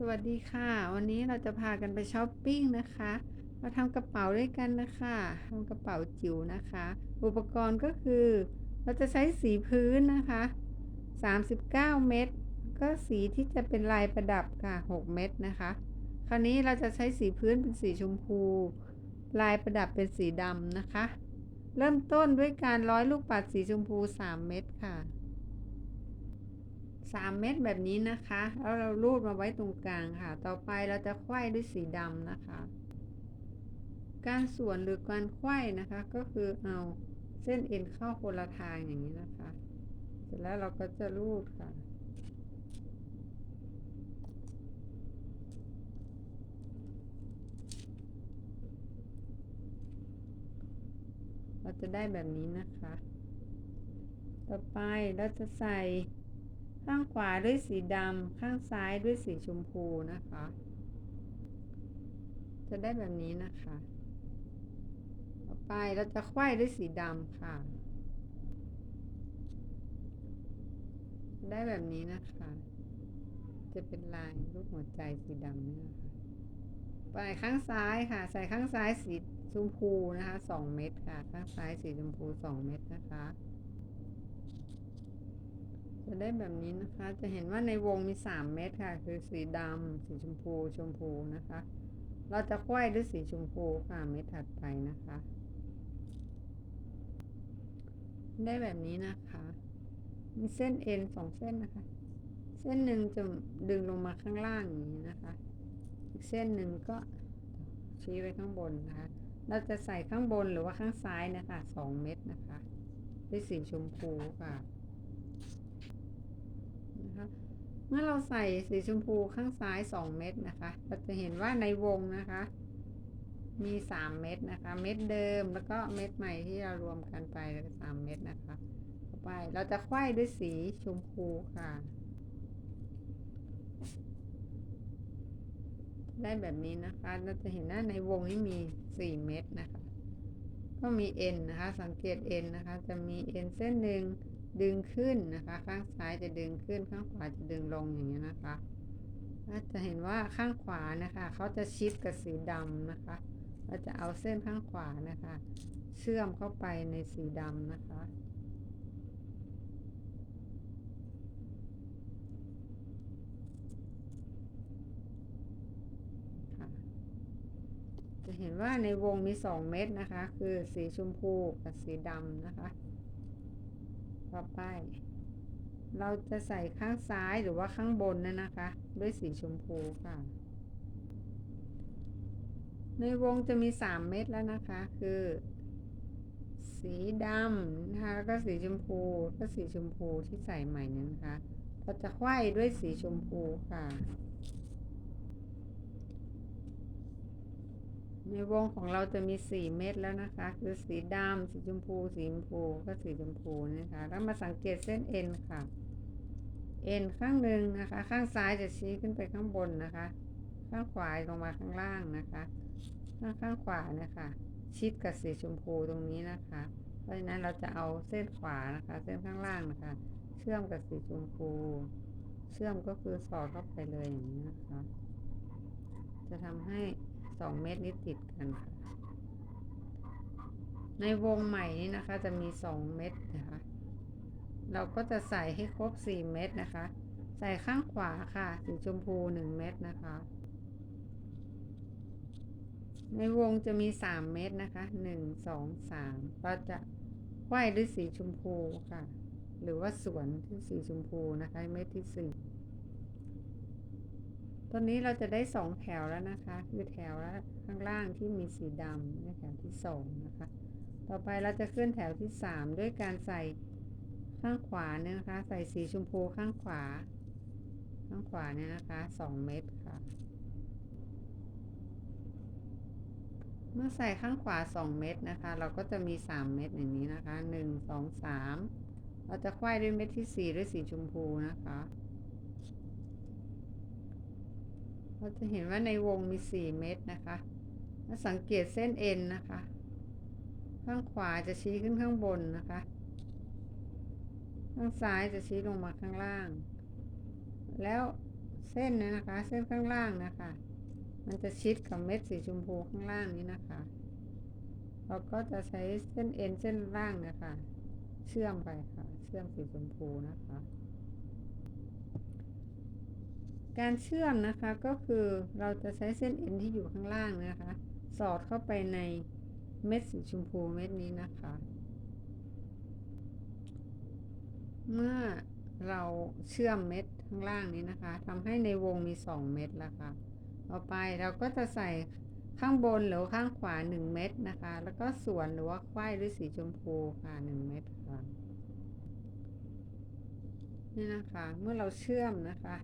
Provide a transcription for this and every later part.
สวัสดีค่ะ วันนี้เราจะพากันไปช้อปปิ้งนะคะ มาทำกระเป๋าด้วยกันนะคะทำกระเป๋าจิ๋วนะคะ อุปกรณ์ก็คือ เราจะใช้สีพื้นนะคะ 39 เม็ดก็สีที่จะเป็นลายประดับค่ะ 6 เม็ดนะคะ คราวนี้เราจะใช้สีพื้นเป็นสีชมพู ลายประดับเป็นสีดำนะคะ เริ่มต้นด้วยการร้อยลูกปัดสีชมพู 3 เม็ดค่ะ สามเม็ดแบบนี้นะคะ แล้วเรารูดมาไว้ตรงกลางค่ะ ต่อไปเราจะไขว้ด้วยสีดำนะคะ การส่วนหรือการไขว้นะคะ ก็คือเอาเส้นเอ็นเข้าคนละทางอย่างนี้นะคะ เสร็จแล้วเราก็จะรูดค่ะเราจะได้แบบนี้นะคะ ต่อไปเราจะใส่ ข้างขวาด้วยสีดำข้างซ้ายด้วยสีชมพูนะคะ จะได้แบบนี้นะคะต่อไปเราจะไขว้ด้วยสีดำค่ะ ได้แบบนี้นะคะ จะเป็นลายรูปหัวใจสีดำนี่นะคะไปข้างซ้ายค่ะ ใส่ข้างซ้ายสีชมพูนะคะสองเม็ดค่ะ ข้างซ้ายสีชมพูสองเม็ดนะคะ จะได้แบบนี้นะคะ จะเห็นว่าในวงมีสามเม็ดค่ะ คือสีดำสีชมพูชมพูนะคะ เราจะไขว้ด้วยสีชมพูค่ะเม็ดถัดไปนะคะ ได้แบบนี้นะคะ มีเส้นเอ็นสองเส้นนะคะ เส้นหนึ่งจะดึงลงมาข้างล่างอย่างนี้นะคะ อีกเส้นหนึ่งก็ชี้ไว้ข้างบนนะคะ เราจะใส่ข้างบนหรือว่าข้างซ้ายนะคะสองเม็ดนะคะด้วยสีชมพูค่ะ เมื่อเราใส่สีชมพูข้างซ้ายสองเม็ดนะคะ เราจะเห็นว่าในวงนะคะ มีสามเม็ดนะคะ เม็ดเดิมแล้วก็เม็ดใหม่ที่เรารวมกันไปแล้วสามเม็ดนะคะต่อไปเราจะไขว้ด้วยสีชมพูค่ะ ได้แบบนี้นะคะ เราจะเห็นว่าในวงนี้มีสี่เม็ดนะคะ ก็มีเอ็นนะคะ สังเกตเอ็นนะคะ จะมีเอ็นเส้นหนึ่ง ดึงขึ้นนะคะ ข้างซ้ายจะดึงขึ้นข้างขวาจะดึงลงอย่างนี้ยนะคะเราจะเห็นว่าข้างขวานะคะเขาจะชิดกับสีดำนะคะเราจะเอาเส้นข้างขวานะคะ เชื่อมเข้าไปในสีดำนะคะค่ะจะเห็นว่าในวงมีสองเม็ดนะคะ คือสีชมพูกับสีดำนะคะ ต่อไป เราจะใส่ข้างซ้ายหรือว่าข้างบนนั่นนะคะ ด้วยสีชมพูค่ะ ในวงจะมีสามเม็ดแล้วนะคะ คือ สีดำนะคะแล้วก็สีชมพูก็สีชมพูที่ใส่ใหม่นั้นะคะเราจะคว้ด้วยสีชมพูค่ะ ในวงของเราจะมีสี่เม็ดแล้วนะคะ คือสีดำสีชมพู สีชมพูก็สีชมพูนะคะ แล้วมาสังเกตเส้นเอ็นค่ะ เอ็นข้างหนึ่งนะคะ ข้างซ้ายจะชี้ขึ้นไปข้างบนนะคะ ข้างขวาลงมาข้างล่างนะคะข้างข้างขวานะคะ ชิดกับสีชมพูตรงนี้นะคะ เพราะฉะนั้นเราจะเอาเส้นขวานะคะ เส้นข้างล่างนะคะ เชื่อมกับสีชมพู เชื่อมก็คือสอดเข้าไปเลยอย่างนี้นะคะ จะทำให้ สองเม็ดนี้ติดกันค่ะ ในวงใหม่นี้นะคะจะมีสองเม็ดนะคะ เราก็จะใส่ให้ครบสี่เม็ดนะคะ ใส่ข้างขวาค่ะสีชมพูหนึ่งเม็ดนะคะ ในวงจะมีสามเม็ดนะคะหนึ่งสองสามเราจะไขว้ด้วยสีชมพูค่ะ หรือว่าสวนที่สีชมพูนะคะ เม็ดที่สี่ ตอนนี้เราจะได้สองแถวแล้วนะคะ คือแถวละข้างล่างที่มีสีดำในแถวที่สองนะคะ ต่อไปเราจะขึ้นแถวที่สามด้วยการใส่ข้างขวาเนี่ยนะคะ ใส่สีชมพูข้างขวา ข้างขวาเนี่ยนะคะสองเม็ดค่ะ เมื่อใส่ข้างขวาสองเม็ดนะคะ เราก็จะมีสามเม็ดอย่างนี้นะคะหนึ่งสองสามเราจะไขว้ด้วยเม็ดที่สี่ด้วยสีชมพูนะคะ เราจะเห็นว่าในวงมีสี่เม็ดนะคะถ้าสังเกตเส้นเอ็นนะคะ ข้างขวาจะชี้ขึ้นข้างบนนะคะ ข้างซ้ายจะชี้ลงมาข้างล่าง แล้วเส้นส้นนะคะ เส้นข้างล่างนะคะ มันจะชิดกับเม็ดสีชมพูข้างล่างนี้นะคะ เราก็จะใช้เส้นเอ็นเส้นล่างนะคะ เชื่อมไปค่ะ เชื่อมสีชมพูนะคะ การเชื่อมนะคะก็คือเราจะใช้เส้นเอ็นที่อยู่ข้างล่างนะคะ สอดเข้าไปในเม็ดสีชมพูเม็ดนี้นะคะ เมื่อเราเชื่อมเม็ดข้างล่างนี้นะคะทำให้ในวงมี 2 เม็ดแล้วค่ะต่อไปเราก็จะใส่ข้างบนหรือข้างขวา 1 เม็ดนะคะ แล้วก็ส่วนหรือว่าควายด้วยสีชมพูค่ะ 1 เม็ดค่ะนี่นะคะ เมื่อเราเชื่อมนะคะ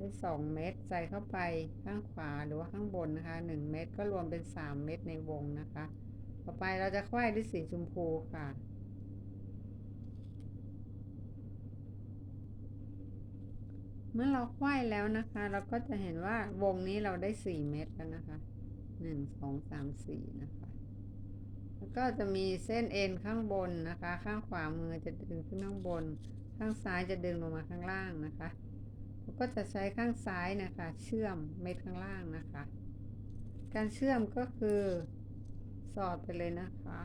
ได้2เม็ดใส่เข้าไปข้างขวาหรือว่าข้างบนนะคะ1เม็ดก็รวมเป็น3เม็ดในวงนะคะ ต่อไปเราจะควายด้วยสีชมพูค่ะเมื่อเราควายแล้วนะคะ เราก็จะเห็นว่าวงนี้เราได้4เม็ดแล้วนะคะ1 2 3 4นะคะ แล้วก็จะมีเส้นเอ็นข้างบนนะคะ ข้างขวามือจะดึงขึ้นข้างบน ข้างซ้ายจะดึงลงมาข้างล่างนะคะ ก็จะใช้ข้างซ้ายนะคะ เชื่อมเม็ดข้างล่างนะคะ การเชื่อมก็คือสอดไปเลยนะคะ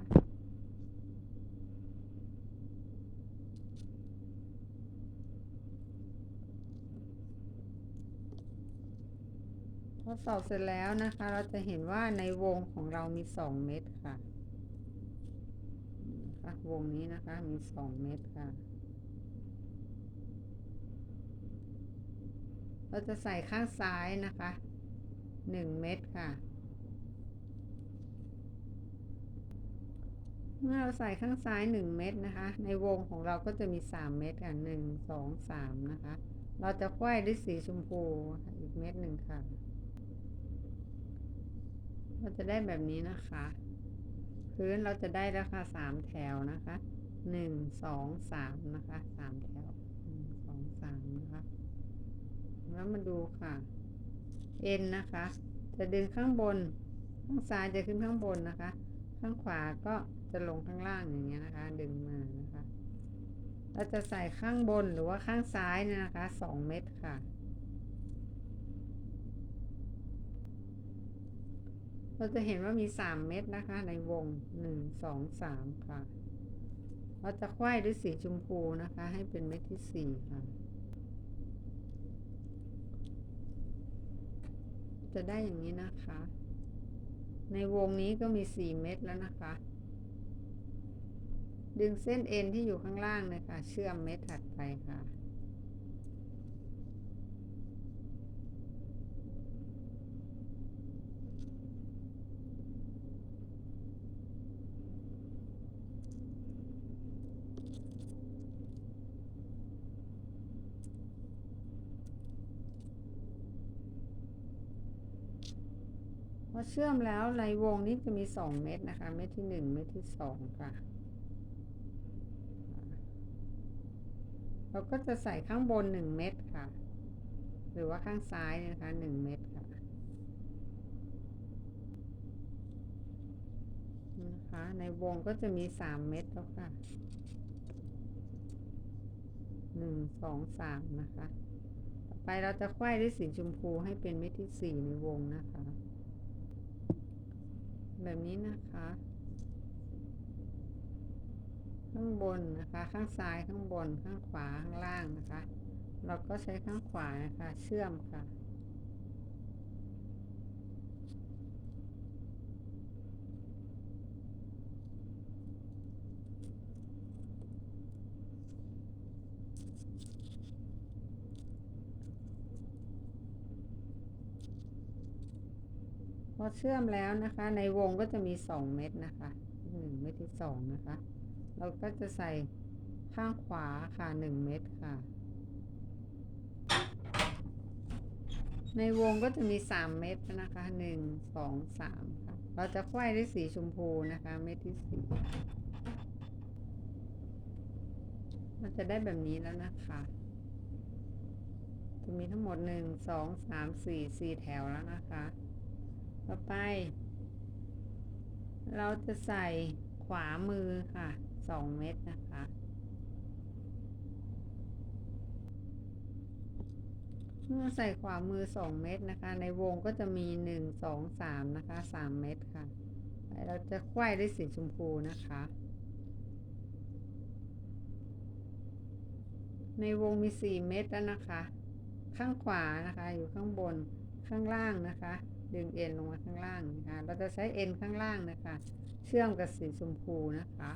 พอสอบเสร็จแล้วนะคะ เราจะเห็นว่าในวงของเรามี2เม็ดค่ะ วงนี้นะคะมี2เม็ดค่ะ เราจะใส่ข้างซ้ายนะคะ1เม็ดค่ะ เมื่อเราใส่ข้างซ้าย1เม็ดนะคะ ในวงของเราก็จะมี3เม็ดค่ะ1 2 3นะคะ เราจะคว้ยด้วยสีชมพูอีกเม็ดหนึ่งค่ะ เราจะได้แบบนี้นะคะ พื้นเราจะได้แล้วค่ะสามแถวนะคะหนึ่งสองสามนะคะสามแถวหนึ่งสองสามนะคะ แล้วมาดูค่ะ เอ็นนะคะ จะดึงข้างบน ข้างซ้ายจะขึ้นข้างบนนะคะ ข้างขวาก็จะลงข้างล่างอย่างเงี้ยนะคะ ดึงมานะคะ เราจะใส่ข้างบนหรือว่าข้างซ้ายเนี่ยนะคะสองเม็ดค่ะ เราจะเห็นว่ามี3เม็ดนะคะ ในวง1 2 3ค่ะ เราจะควายด้วยสีชมพูนะคะ ให้เป็นเม็ดที่4ค่ะ จะได้อย่างนี้นะคะ ในวงนี้ก็มี 4 เม็ดแล้วนะคะ ดึงเส้นเอ็นที่อยู่ข้างล่างเลยค่ะ เชื่อมเม็ดถัดไปค่ะ ชื่อมแล้วในวงนี้จะมี2เม็ดนะคะ เม็ดที่1เม็ดที่2ค่ะ เราก็จะใส่ข้างบน1เม็ดค่ะ หรือว่าข้างซ้ายนะคะ1เม็ดค่ะนะคะในวงก็จะมี3เม็ดแล้วค่ะ1 2 3นะคะ ต่อไปเราจะควายด้วยสีชมพูให้เป็นเม็ดที่4ในวงนะคะ แบบนี้นะคะ ข้างบนนะคะ ข้างซ้ายข้างบนข้างขวาข้างล่างนะคะ เราก็ใช้ข้างขวานะคะ เชื่อมค่ะ อเชื่อมแล้วนะคะ ในวงก็จะมี2เม็ดนะคะ1เม็ดที่2นะคะ เราก็จะใส่ข้างขวาค่ะ1เม็ดค่ะ ในวงก็จะมี3เม็ดนะคะ1 2 3ค่ะ เราจะควายด้วยสีชมพูนะคะ เม็ดที่4มันจะได้แบบนี้แล้วนะคะจะมีทั้งหมด1 2 3 4 4แถวแล้วนะคะ ต่อไป เราจะใส่ขวามือค่ะ2เม็ดนะคะ เมื่อใส่ขวามือสองเม็ดนะคะ ในวงก็จะมีหนึ่งสองสามนะคะสามเม็ดค่ะ เราจะไขว้ด้วยสีชมพูนะคะ ในวงมีสี่เม็ดแล้วนะคะ ข้างขวานะคะอยู่ข้างบนข้างล่างนะคะ ดึงเอ็นลงมาข้างล่างนะคะเราจะใช้เอ็นข้างล่างนะคะ เชื่อมกับสีชมพูนะคะ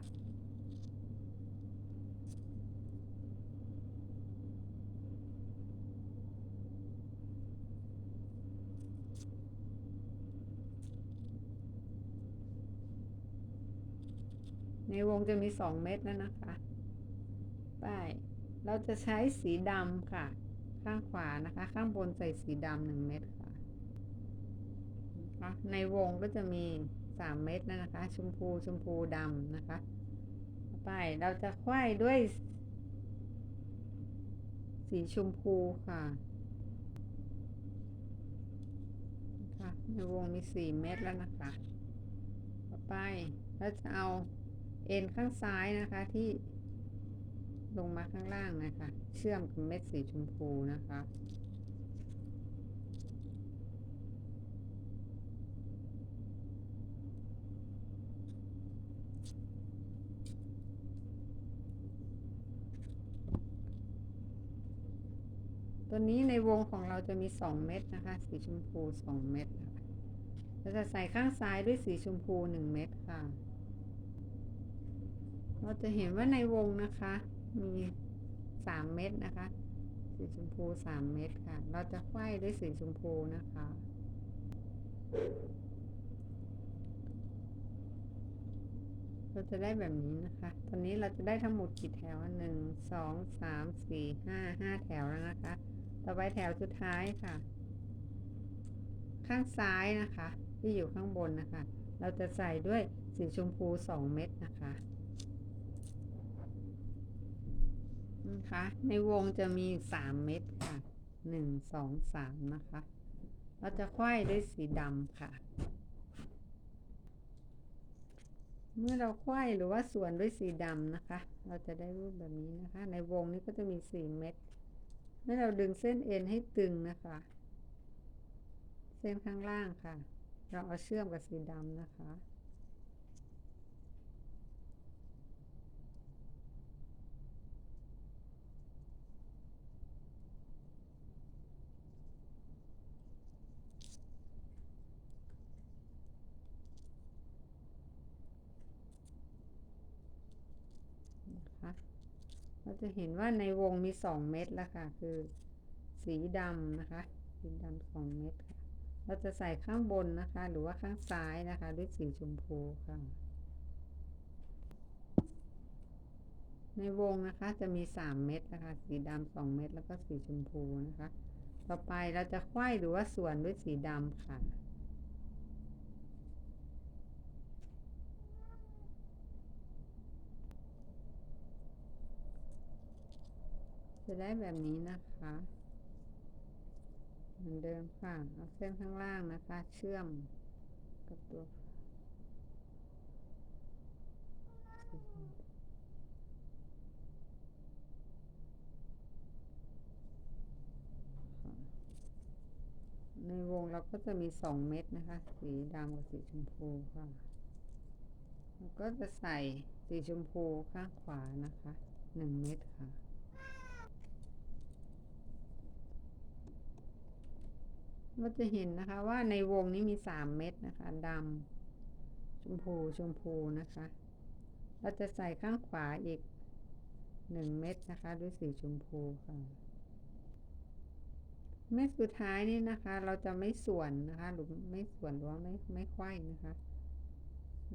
ในวงจะมีสองเม็ดแล้วนะคะป้ายเราจะใช้สีดำค่ะ ข้างขวานะคะ ข้างบนใส่สีดำหนึ่งเม็ดค่ะ นะคะในวงก็จะมีสามเม็ดนะคะ ชมพูชมพูดำนะคะ ไปเราจะไขว้ด้วย สีชมพูค่ะนะคะในวงมีสี่เม็ดแล้วนะคะต่อไปเราจะเอาเอ็นข้างซ้ายนะคะที่ลงมาข้างล่างนะคะ เชื่อมกับเม็ดสีชมพูนะคะ ตัวนี้ในวงของเราจะมีสองเม็ดนะคะ สีชมพูสองเม็ดเราจะใส่ข้างซ้ายด้วยสีชมพูหนึ่งเม็ดค่ะ เราจะเห็นว่าในวงนะคะ มีสามเม็ดนะคะ สีชมพูสามเม็ดค่ะ เราจะไขว้ด้วยสีชมพูนะคะเราจะได้แบบนี้นะคะ ตอนนี้เราจะได้ทั้งหมดกี่แถวหนึ่ง สอง สาม สี่ ห้า ห้าแถวแล้วนะคะ ต่อไปแถวสุดท้ายค่ะ ข้างซ้ายนะคะ ที่อยู่ข้างบนนะคะ เราจะใส่ด้วยสีชมพูสองเม็ดนะคะนะคะ ในวงจะมีสามเม็ดค่ะหนึ่งสองสามนะคะ เราจะไขว้ด้วยสีดำค่ะ เมื่อเราไขว้หรือว่าส่วนด้วยสีดำนะคะ เราจะได้รูปแบบนี้นะคะ ในวงนี้ก็จะมีสี่เม็ด เมื่อเราดึงเส้นเอ็นให้ตึงนะคะ เส้นข้างล่างค่ะ เราเอาเชื่อมกับสีดำนะคะ เราจะเห็นว่าในวงมีสองเม็ดแล้วค่ะ คือสีดำนะคะ สีดำสองเม็ดค่ะ เราจะใส่ข้างบนนะคะ หรือว่าข้างซ้ายนะคะ ด้วยสีชมพูค่ะ ในวงนะคะจะมีสามเม็ดนะคะ สีดำสองเม็ดแล้วก็สีชมพูนะคะ ต่อไปเราจะไขว้หรือว่าส่วนด้วยสีดำค่ะ จะได้แบบนี้นะคะเหมือนเดิมค่ะเอาเส้นข้างล่างนะคะ เชื่อมกับตัวในวงเราก็จะมีสองเม็ดนะคะ สีดำกับสีชมพูค่ะแล้วก็จะใส่สีชมพูข้างขวานะคะหนึ่งเม็ดค่ะ เราจะเห็นนะคะว่าในวงนี้มีสามเม็ดนะคะดำชมพูชมพูนะคะเราจะใส่ข้างขวาอีกหนึ่งเม็ดนะคะด้วยสีชมพูค่ะ เม็ดสุดท้ายนี่นะคะ เราจะไม่ส่วนนะคะ หรือไม่ส่วนหรือว่าไม่ไม่ไขว้นะคะ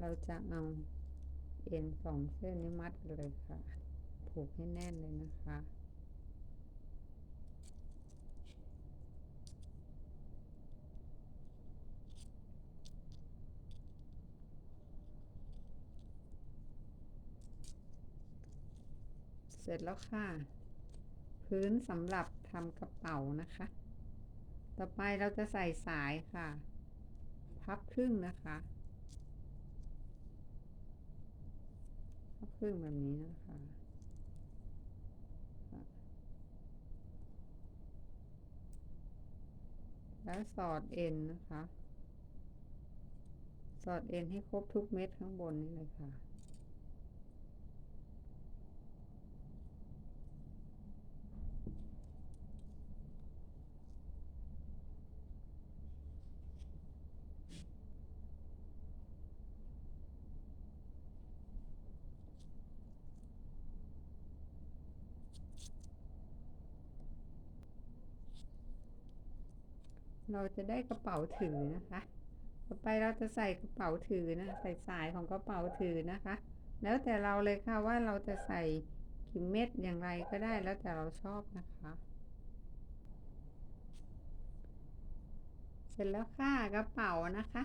เราจะเอาเอ็นสองเส้นนี้มัดเลยค่ะ ผูกให้แน่นเลยนะคะ เสร็จแล้วค่ะ พื้นสำหรับทำกระเป๋านะคะ ต่อไปเราจะใส่สายค่ะ พับครึ่งนะคะพับครึ่งแบบนี้นะคะค่ะแล้วสอดเอ็นนะคะ สอดเอ็นให้ครบทุกเม็ดข้างบนนี่เลยค่ะ เราจะได้กระเป๋าถือนะคะ ต่อไปเราจะใส่กระเป๋าถือนะ ใส่สายของกระเป๋าถือนะคะ แล้วแต่เราเลยค่ะว่าเราจะใส่กี่เม็ดอย่างไรก็ได้แล้วแต่เราชอบนะคะ เสร็จแล้วค่ะกระเป๋านะคะ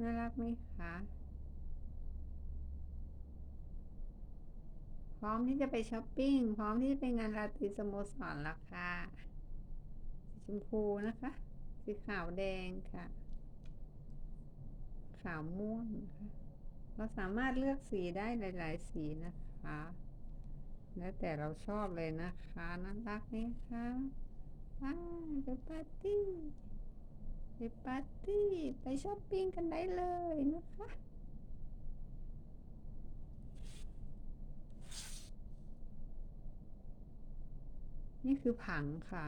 น่ารักไหมคะพร้อมที่จะไปช้อปปิ้ง พร้อมที่จะไปงานราตรีสโมสรแล้วค่ะ มพูนะคะ สีขาวแดงค่ะ ขาวม่วงค่ะ เราสามารถเลือกสีได้หลาย ๆ สีนะคะ แล้วแต่เราชอบเลยนะคะน่ารักไหมคะว้าวไปปาร์ตี้ไปปาร์ตี้ ไปช้อปปิ้งกันได้เลยนะคะนี่คือผังค่ะ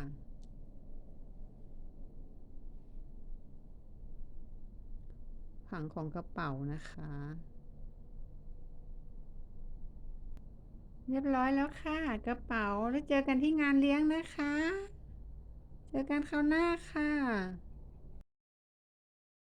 ผังของกระเป๋านะคะ เรียบร้อยแล้วค่ะ กระเป๋าแล้วเจอกันที่งานเลี้ยงนะคะ เจอกันคราวหน้าค่ะ